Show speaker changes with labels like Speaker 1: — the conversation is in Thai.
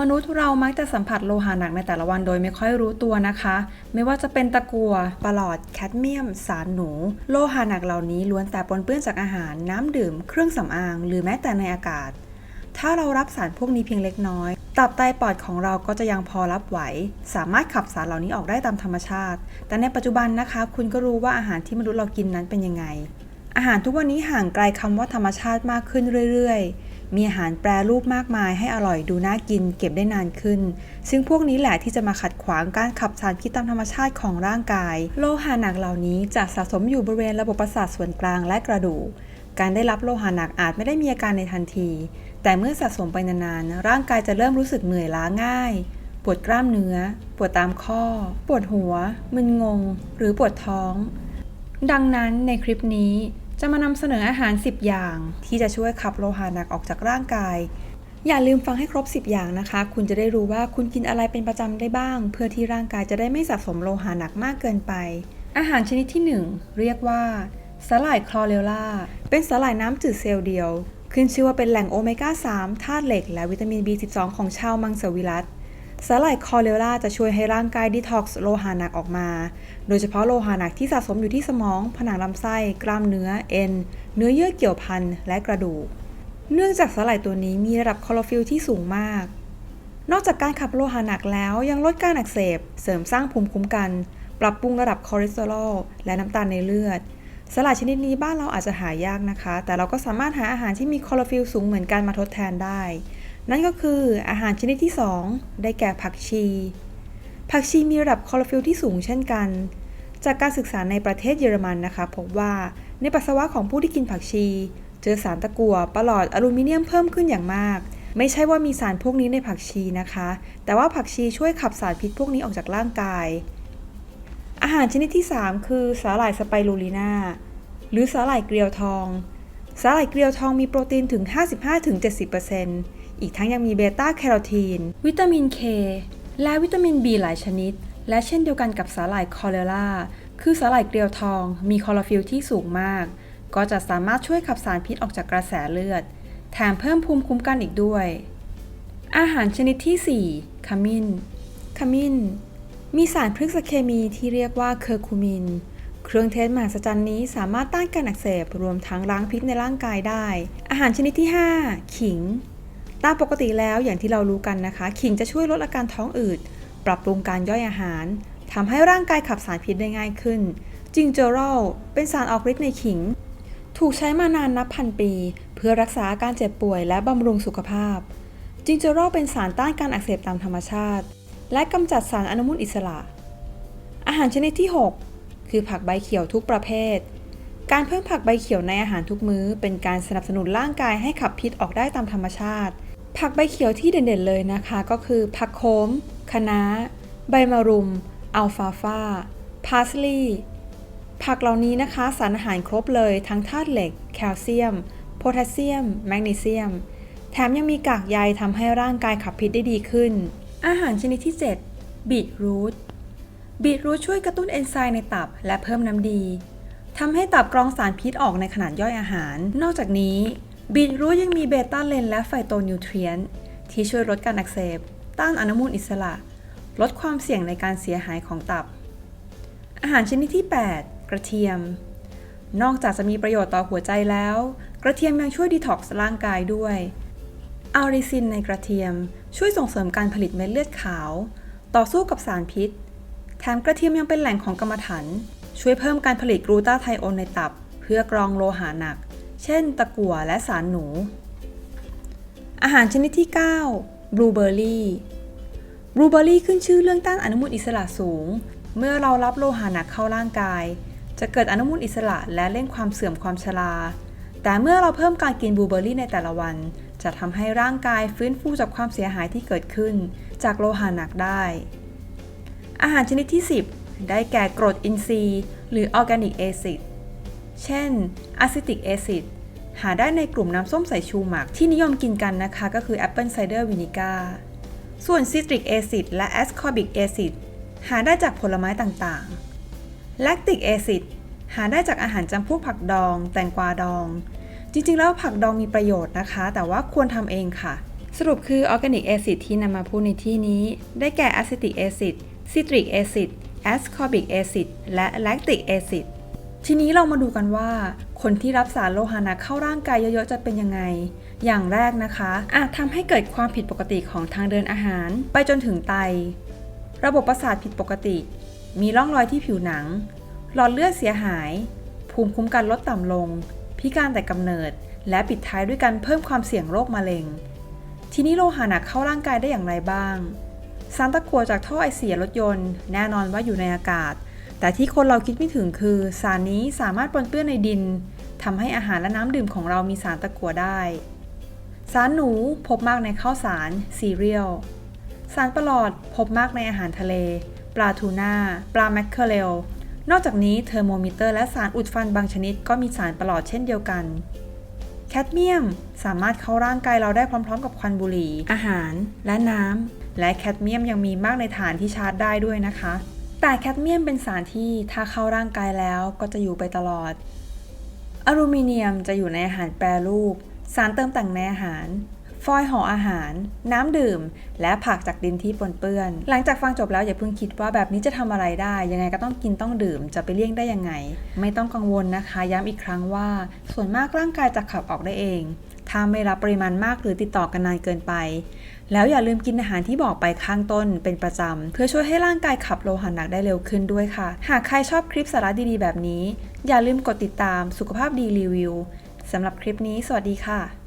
Speaker 1: มนุษย์เรามักจะสัมผัสโลหะหนักในแต่ละวันโดยไม่ค่อยรู้ตัวนะคะ ไม่ว่าจะเป็นตะกัวปลอด แคดเมียม สารหนู โลหะหนักเหล่านี้ล้วนแต่ปนเปื้อนจากอาหาร น้ำดื่ม เครื่องสำอาง หรือแม้แต่ในอากาศ ถ้าเรารับสารพวกนี้เพียงเล็กน้อย ตับไตปอดของเราก็จะยังพอรับไหว สามารถขับสารเหล่านี้ออกได้ตามธรรมชาติ แต่ในปัจจุบันนะคะ คุณก็รู้ว่าอาหารที่มนุษย์เรากินนั้นเป็นยังไง อาหารทุกวันนี้ห่างไกลคำว่าธรรมชาติมากขึ้นเรื่อยๆ มีอาหารแปรรูปมากมายให้อร่อยดูน่ากินเก็บได้นานขึ้น ซึ่งพวกนี้แหละที่จะมาขัดขวางการขับสารพิษตามธรรมชาติของร่างกาย โลหะหนักเหล่านี้จะสะสมอยู่บริเวณระบบประสาทส่วนกลางและกระดูก การได้รับโลหะหนักอาจไม่ได้มีอาการในทันที แต่เมื่อสะสมไปนานๆร่างกายจะเริ่มรู้สึกเหนื่อยล้าง่ายปวดกล้ามเนื้อ ปวดตามข้อ ปวดหัว มึนงง หรือปวดท้อง ดังนั้นในคลิปนี้ จะมานำเสนออาหาร 10 อย่าง ที่จะช่วยขับโลหะหนักออกจากร่างกาย อย่าลืมฟังให้ครบ 10 อย่างนะคะ คุณจะได้รู้ว่าคุณกินอะไรเป็นประจำได้บ้าง เพื่อที่ร่างกายจะได้ไม่สะสมโลหะหนักมากเกินไป อาหารชนิดที่ 1 เรียกว่าสาหร่ายคลอเรลล่าเป็นสาหร่ายน้ำจืดเซลล์เดียว ขึ้นชื่อว่าเป็นแหล่งโอเมก้า 3 ธาตุเหล็ก และวิตามิน B12 ของชาวมังสวิรัต สาหร่ายคอเรล่าจะช่วยให้ร่างกายดีท็อกซ์โลหะหนักออกมา โดยเฉพาะโลหะหนักที่สะสมอยู่ที่สมอง ผนังลำไส้ กล้ามเนื้อ เอ็น เนื้อเยื่อเกี่ยวพัน และกระดูก เนื่องจากสาหร่ายตัวนี้มีระดับคลอโรฟิลที่สูงมาก นอกจากการขับโลหะหนักแล้วยังลดการอักเสบ เสริมสร้างภูมิคุ้มกัน ปรับปรุงระดับคอเลสเตอรอลและน้ำตาลในเลือดสลัดชนิดนี้บ้านเราอาจจะหายากนะคะ แต่เราก็สามารถหาอาหารที่มีคลอโรฟิลสูงเหมือนกันมาทดแทนได้ นั่นก็คืออาหารชนิดที่ 2 ได้แก่ผักชี ผักชีมีระดับคลอโรฟิลที่สูงเช่นกัน จากการศึกษาในประเทศเยอรมันนะคะพบว่าในปัสสาวะของผู้ที่กินผักชี เจอสารตะกั่วปลอดอลูมิเนียมเพิ่มขึ้นอย่างมาก ไม่ใช่ว่ามีสารพวกนี้ในผักชีนะคะ แต่ว่าผักชีช่วยขับสารพิษพวกนี้ออกจากร่างกาย อาหารชนิดที่ 3 คือสาหร่ายสไปรูลิน่าหรือสาหร่ายเกลียวทอง สาหร่ายเกลียวทองมีโปรตีนถึง 55-70% อีกทั้งยังมีเบต้าแคโรทีน วิตามินเคและวิตามิน B หลายชนิด และเช่นเดียวกันกับสาหร่ายคอเรล่า คือสาหร่ายเกลียวทอง มีคลอโรฟิลที่สูงมาก ก็จะสามารถช่วยขับสารพิษออกจากกระแสเลือด แถมเพิ่มภูมิคุ้มกันอีกด้วย อาหารชนิดที่ 4 ขมิ้น ขมิ้น มีสารพฤกษเคมีที่เรียกว่าเคอร์คูมิน เครื่องเทศมหัศจรรย์นี้สามารถต้านการอักเสบรวมทั้งล้างพิษในร่างกายได้ อาหารชนิดที่ 5 ขิง ตามปกติแล้วอย่างที่เรารู้กันนะคะ ขิงจะช่วยลดอาการท้องอืด ปรับปรุงการย่อยอาหารทำให้ร่างกายขับสารพิษได้ง่ายขึ้น จิงเจอรอลเป็นสารออกฤทธิ์ในขิง ถูกใช้มานานนับพันปี เพื่อรักษาอาการเจ็บป่วยและบำรุงสุขภาพ จิงเจอรอลเป็นสารต้านการอักเสบตามธรรมชาติ และกำจัดสารอนุมูลอิสระ อาหารชนิดที่ 6 คือผักใบเขียวทุกประเภทการเพิ่มผักใบเขียวในอาหารทุกมื้อ เป็นการสนับสนุนร่างกายให้ขับพิษออกได้ตามธรรมชาติ ผักใบเขียวที่เด่นๆเลยนะคะ ก็คือผักโขมคะน้า ใบมะรุม อัลฟาฟาพาสลีย์ผักเหล่านี้นะคะ สารอาหารครบเลยทั้งธาตุเหล็ก แคลเซียม โพแทสเซียม แมกนีเซียม แถมยังมีกากใยทำให้ร่างกายขับพิษได้ดีขึ้น อาหารชนิดที่ 7 บีทรูทบีทรูทช่วยกระตุ้นเอนไซม์ในตับและเพิ่มน้ำดีทำให้ตับกรองสารพิษออกในขนาดย่อยอาหาร นอกจากนี้ บีทรูทยังมีเบต้าเลนและไฟโตนิวเทรียนที่ช่วยลดการอักเสบ ต้านอนุมูลอิสระ ลดความเสี่ยงในการเสียหายของตับ อาหารชนิดที่ 8 กระเทียม นอกจากจะมีประโยชน์ต่อหัวใจแล้ว กระเทียมยังช่วยดีท็อกซ์ร่างกายด้วยอัลริซินในกระเทียมช่วยส่งเสริมการผลิตเม็ดเลือดขาว ต่อสู้กับสารพิษ แถมกระเทียมยังเป็นแหล่งของกรรมฐานช่วยเพิ่มการผลิตกลูตาไทโอนในตับ เพื่อกรองโลหะหนัก เช่น ตะกั่วและสารหนู อาหารชนิดที่ 9 บลูเบอร์รี่ บลูเบอร์รี่ขึ้นชื่อเรื่องต้านอนุมูลอิสระสูง เมื่อเรารับโลหะหนักเข้าร่างกาย จะเกิดอนุมูลอิสระและเร่งความเสื่อมความชรา แต่เมื่อเราเพิ่มการกินบลูเบอร์รี่ในแต่ละวัน จะทำให้ร่างกายฟื้นฟูจากความเสียหายที่เกิดขึ้น จากโลหะหนักได้ อาหารชนิดที่ 10 ได้แก่กรดอินทรีย์ หรือออร์แกนิกแอซิด เช่นอะซิติกแอซิดหาได้ในกลุ่มน้ำส้มสายชูหมักที่นิยมกินกันนะคะก็คือแอปเปิลไซเดอร์วินิก้าส่วนซิตริกแอซิดและแอสคอบิกแอซิดหาได้จากผลไม้ต่างๆแลคติกแอซิดหาได้จากอาหารจำพวกผักดอง แตงกวาดอง จริงๆ แล้วผักดองมีประโยชน์นะคะ แต่ว่าควรทำเองค่ะ สรุปคือออร์แกนิกแอซิดที่นำมาพูดในที่นี้ ได้แก่อะซิติกแอซิดซิตริกแอซิดแอสคอบิกแอซิดและแลคติกแอซิด ทีนี้เรามาดูกันว่า คนที่รับสารโลหะหนักเข้าร่างกายเยอะๆจะเป็นยังไง อย่างแรกนะคะ อาจทำให้เกิดความผิดปกติของทางเดินอาหาร ไปจนถึงไต ระบบประสาทผิดปกติ มีร่องรอยที่ผิวหนัง หลอดเลือดเสียหาย ภูมิคุ้มกันลดต่ำลง พิการแต่กำเนิด และปิดท้ายด้วยการเพิ่มความเสี่ยงโรคมะเร็ง ทีนี้โลหะหนักเข้าร่างกายได้อย่างไรบ้างสารตะกั่วจากท่อไอเสียรถยนต์ แน่นอนว่าอยู่ในอากาศ แต่ที่คนเราคิดไม่ถึงคือสารนี้สามารถปนเปื้อนในดินทำให้อาหารและน้ำดื่มของเรามีสารตะกั่วได้ สารหนูพบมากในข้าวสารซีเรียล สารประหลอดพบมากในอาหารทะเล ปลาทูน่า ปลาแมคเคอเรล นอกจากนี้เทอร์โมมิเตอร์และสารอุดฟันบางชนิดก็มีสารประหลอดเช่นเดียวกัน แคดเมียมสามารถเข้าร่างกายเราได้พร้อม ๆ กับควันบุหรี่ อาหาร และน้ำ และแคดเมียมยังมีมากในฐานที่ชาร์จได้ด้วยนะคะ แต่แคดเมียมเป็นสารที่ถ้าเข้าร่างกายแล้วก็จะอยู่ไปตลอด อลูมิเนียมจะอยู่ในอาหารแปรรูป สารเติมแต่งในอาหาร ฟอยล์ห่ออาหาร น้ำดื่ม และผักจากดินที่ปนเปื้อน หลังจากฟังจบแล้วอย่าเพิ่งคิดว่าแบบนี้จะทำอะไรได้ ยังไงก็ต้องกินต้องดื่มจะไปเลี่ยงได้ยังไง ไม่ต้องกังวลนะคะ ย้ำอีกครั้งว่า ส่วนมากร่างกายจะขับออกได้เอง ถ้าไม่รับปริมาณมากหรือติดต่อกันนานเกินไป แล้วอย่าลืมกินอาหารที่บอกไปข้างต้นเป็นประจำ เพื่อช่วยให้ร่างกายขับโลหะหนักได้เร็วขึ้นด้วยค่ะ หากใครชอบคลิปสาระดีๆแบบนี้ อย่าลืมกดติดตามสุขภาพดีรีวิวสำหรับคลิปนี้ สวัสดีค่ะ